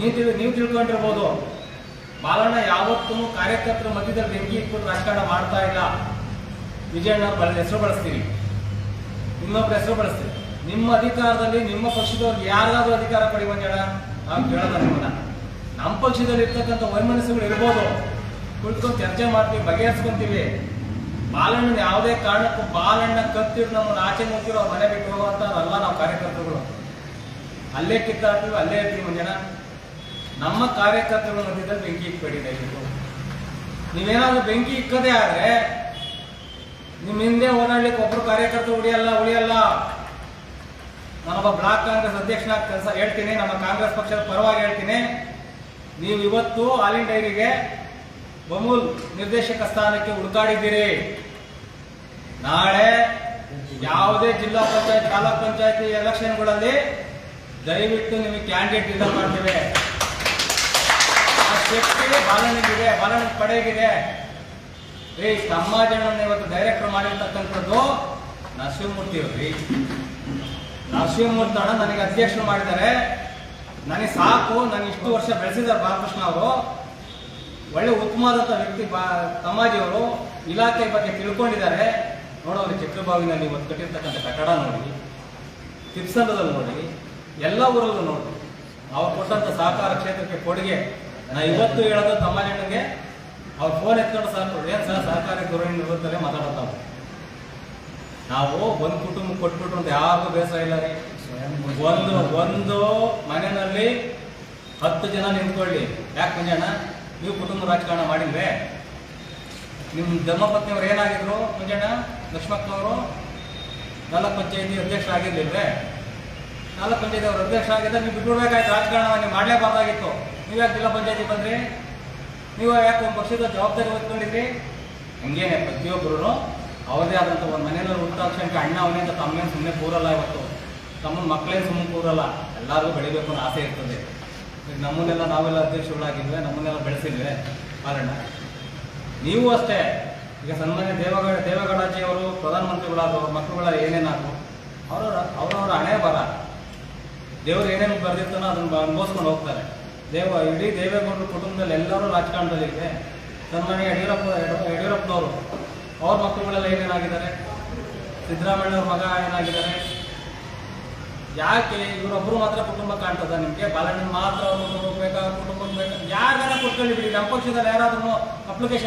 ನೀವು ತಿಳಿ ನೀವು ತಿಳ್ಕೊಂಡಿರ್ಬೋದು. ಬಾಲಣ್ಣ ಯಾವತ್ತೂ ಕಾರ್ಯಕರ್ತರ ಮಧ್ಯದಲ್ಲಿ ಬೆಂಕಿ ಇಟ್ಬಿಟ್ಟು ರಾಜಕಾರಣ ಮಾಡ್ತಾ ಇಲ್ಲ. ವಿಜಯಣ್ಣ ಬಳ ಹೆಸರು ಬಳಸ್ತೀರಿ ಇನ್ನೊಬ್ಬರ ಹೆಸರು ಬಳಸ್ತೀರಿ ನಿಮ್ಮ ಅಧಿಕಾರದಲ್ಲಿ, ನಿಮ್ಮ ಪಕ್ಷದವ್ರಿಗೆ ಯಾರಾದರೂ ಅಧಿಕಾರ ಪಡಿ ಮಂಜಣ್ಣ ನಾವು ಕೇಳೋದ ನಿಮ್ಮನ್ನ. ನಮ್ಮ ಪಕ್ಷದಲ್ಲಿ ಇರ್ತಕ್ಕಂಥ ವೈಮನಸ್ಸುಗಳು ಇರ್ಬೋದು. ಕುಳಿತ್ಕೊಂಡು ಚರ್ಚೆ ಮಾಡ್ತೀವಿ, ಬಗೆಹರಿಸ್ಕೊಂತೀವಿ. ಬಾಲಣ್ಣನ ಯಾವುದೇ ಕಾರಣಕ್ಕೂ ಬಾಲಣ್ಣ ಕತ್ತಿರು ನಮ್ಮನ್ನು ಆಚೆ ಮುಚ್ಚಿರೋ ಮನೆ ಬಿಟ್ಟು ಹೋಗುವಂಥದ್ದಲ್ಲ ನಾವು ಕಾರ್ಯಕರ್ತರುಗಳು. ಅಲ್ಲೇ ಕಿತ್ತಾಡ್ತೀವಿ, ಅಲ್ಲೇ ಇರ್ತೀವಿ ಮಂಜಣ್ಣ ನಮ್ಮ ಕಾರ್ಯಕರ್ತರ ಮಧ್ಯದಲ್ಲಿ ಬೆಂಕಿ ಇಟ್ಬೇಡಿ ನೀವು ನೀವೇನಾದ್ರೂ ಬೆಂಕಿ ಇಕ್ಕದೇ ಆದ್ರೆ ನಿಮ್ಮ ಹಿಂದೆ ಓಡಾಡ್ಲಿಕ್ಕೆ ಒಬ್ರು ಕಾರ್ಯಕರ್ತ ಉಳಿಯಲ್ಲ ಉಳಿಯಲ್ಲ. ನಾನೊಬ್ಬ ಬ್ಲಾಕ್ ಕಾಂಗ್ರೆಸ್ ಅಧ್ಯಕ್ಷನಾಗಿ ಕೆಲಸ ಹೇಳ್ತೀನಿ, ನಮ್ಮ ಕಾಂಗ್ರೆಸ್ ಪಕ್ಷದ ಪರವಾಗಿ ಹೇಳ್ತೀನಿ. ನೀವು ಇವತ್ತು ಆಲಿನ್ ಡೈರಿಗೆ ಬಮೂಲ್ ನಿರ್ದೇಶಕ ಸ್ಥಾನಕ್ಕೆ ಹುಡುಕಾಡಿದ್ದೀರಿ. ನಾಳೆ ಯಾವುದೇ ಜಿಲ್ಲಾ ಪಂಚಾಯತ್, ತಾಲೂಕ್ ಪಂಚಾಯತಿ ಎಲೆಕ್ಷನ್ಗಳಲ್ಲಿ ದಯವಿಟ್ಟು ನಿಮಗೆ ಕ್ಯಾಂಡಿಡೇಟ್ ಇಲ್ಲ ಮಾಡ್ತೇವೆ. ಶಕ್ತಿ ಬಾಲನಿಗಿದೆ, ಬಾಲನ ಪಡೆಗಿದೆ. ಏ ಸಮಾಜವನ್ನು ಇವತ್ತು ಡೈರೆಕ್ಟರ್ ಮಾಡಿರ್ತಕ್ಕಂಥದ್ದು ನರಸಿಂಹಮೂರ್ತಿ ಅವ್ರಿ. ನರಸಿಂಹಮೂರ್ತಿ ಅಣ್ಣ ನನಗೆ ಅಧ್ಯಕ್ಷರು ಮಾಡಿದ್ದಾರೆ. ನನಗೆ ಸಾಕು, ನಾನು ಇಷ್ಟು ವರ್ಷ ಬೆಳೆಸಿದ್ದಾರೆ ಬಾಲಕೃಷ್ಣ ಅವರು. ಒಳ್ಳೆ ಉತ್ತಮವಾದಂಥ ವ್ಯಕ್ತಿ ಬಾ ಇಲಾಖೆ ಬಗ್ಗೆ ತಿಳ್ಕೊಂಡಿದ್ದಾರೆ. ನೋಡೋರು ಚಕ್ರಬಾವಿನಲ್ಲಿ ಇವತ್ತು ಕಟ್ಟಿರ್ತಕ್ಕಂಥ ಕಟ್ಟಡ ನೋಡಿ ತಿಪ್ಸಂದ್ರದಲ್ಲಿ ನೋಡಿ, ಎಲ್ಲ ಊರಲ್ಲೂ ನೋಡಿ. ಅವ್ರು ಕೊಟ್ಟಂಥ ಸಹಕಾರ ಕ್ಷೇತ್ರಕ್ಕೆ ಕೊಡುಗೆ. ನಾ ಇವತ್ತು ಹೇಳೋದು ತಮ್ಮ ಹೆಣ್ಣಿಗೆ ಅವ್ರು ಫೋನ್ ಎತ್ಕೊಂಡು ಸಾಕು ಏನು ಸರ್ ಸಹಕಾರಿ ಧೋರಣೆ ಮಾತಾಡೋದು? ನಾವು ಒಂದು ಕುಟುಂಬ ಕೊಟ್ಬಿಟ್ರು ಅಂತ ಯಾರಿಗೂ ಬೇಸರ ಇಲ್ಲ ರೀ. ಒಂದು ಒಂದು ಮನೆಯಲ್ಲಿ ಹತ್ತು ಜನ ನಿಂತ್ಕೊಳ್ಳಿ. ಯಾಕೆ ಮುಂಜಾನ ನೀವು ಕುಟುಂಬ ರಾಜಕಾರಣ ಮಾಡಿದ್ರೆ ನಿಮ್ಮ ಧರ್ಮಪತ್ನಿಯವ್ರು ಏನಾಗಿದ್ರು ಮಂಜಣ್ಣ? ಲಕ್ಷ್ಮಕ್ಕನವರು? ನಾಲ್ಕು ಪಂಚಾಯತಿ ಅಧ್ಯಕ್ಷರಾಗಿರ್ಲಿಲ್ವೇ ನಾಲ್ಕು ಪಂಚಾಯತಿ ಅವರು ಅಧ್ಯಕ್ಷ ಆಗಿದ್ದ ನೀವು ಬಿಟ್ಬಿಡ್ಬೇಕಾಯ್ತು ರಾಜಕಾರಣ ನೀವು ಮಾಡಲೇಬಾರ್ದಾಗಿತ್ತು. ನೀವು ಯಾಕೆ ಜಿಲ್ಲಾ ಪಂಚಾಯತಿ ಬಂದ್ರಿ? ನೀವು ಯಾಕೆ ಒಂದು ಪಕ್ಷದ ಜವಾಬ್ದಾರಿ ಹೊತ್ಕೊಂಡಿದ್ರಿ? ಹಂಗೇನೆ ಪ್ರತಿಯೊಬ್ಬರು ಅವರದೇ ಆದಂಥ ಒಂದು ಮನೆಯಲ್ಲಿ ಉತ್ತಾಕ್ಷಣಕ್ಕೆ ಅಣ್ಣ, ಅವನೇ ಅಂತ ತಮ್ಮೇನು ಸುಮ್ಮನೆ ಕೂರಲ್ಲ ಇವತ್ತು. ತಮ್ಮನ ಮಕ್ಕಳೇನು ಸುಮ್ಮನೆ ಕೂರಲ್ಲ. ಎಲ್ಲರೂ ಬೆಳಿಬೇಕು ಅನ್ನೋ ಆಸೆ ಇರ್ತದೆ. ಈಗ ನಮ್ಮನ್ನೆಲ್ಲ ನಾವೆಲ್ಲ ಅಧ್ಯಕ್ಷಗಳಾಗಿದ್ವಿ ನಮ್ಮನ್ನೆಲ್ಲ ಬೆಳೆಸಿದ್ವಿ. ಕಾರಣ ನೀವು ಅಷ್ಟೇ. ಈಗ ಸನ್ಮಾನ್ಯ ದೇವಗೌಡ ದೇವೇಗೌಡಾಜಿ ಅವರು ಅವ್ರ ಮಕ್ಕಳುಗಳ ಏನೇನಾದ್ರು, ಅವರವರ ಅವರವರ ಹಣೆ ಬರ. ದೇವರು ಏನೇನು ಬರೆದಿರ್ತಾನೋ ಅದನ್ನು ಅನುಭವಿಸ್ಕೊಂಡು ಹೋಗ್ತಾರೆ. ದೇವ, ಇಡೀ ದೇವೇಗೌಡರ ಕುಟುಂಬದಲ್ಲಿ ಎಲ್ಲರೂ ರಾಜಕಾರಣದಲ್ಲಿದೆ ಸನ್ಮಾನ್ಯ ಯಡಿಯೂರಪ್ಪ ಯಡಿಯೂರಪ್ಪ- ಯಡಿಯೂರಪ್ಪನವರು, ಅವ್ರ ಮಕ್ಕಳುಗಳೆಲ್ಲ ಏನೇನಾಗಿದ್ದಾರೆ? ಸಿದ್ದರಾಮಯ್ಯ ಅವ್ರ ಮಗ ಏನಾಗಿದ್ದಾರೆ? ಯಾಕೆ ಇವರೊಬ್ಬರು ಮಾತ್ರ ಕುಟುಂಬ ಕಾಣ್ತದ ನಿಮಗೆ? ಬಾಲಣ್ಣ ಮಾತ್ರ ಅವರು ಬೇಕಾ ಕುಟುಂಬ ಬೇಕಾ ಯಾರು ಬಿಡಿ, ನಮ್ಮ ಪಕ್ಷದಲ್ಲಿ ಯಾರಾದ್ರೂ ಅಪ್ಲಿಕೇಶನ್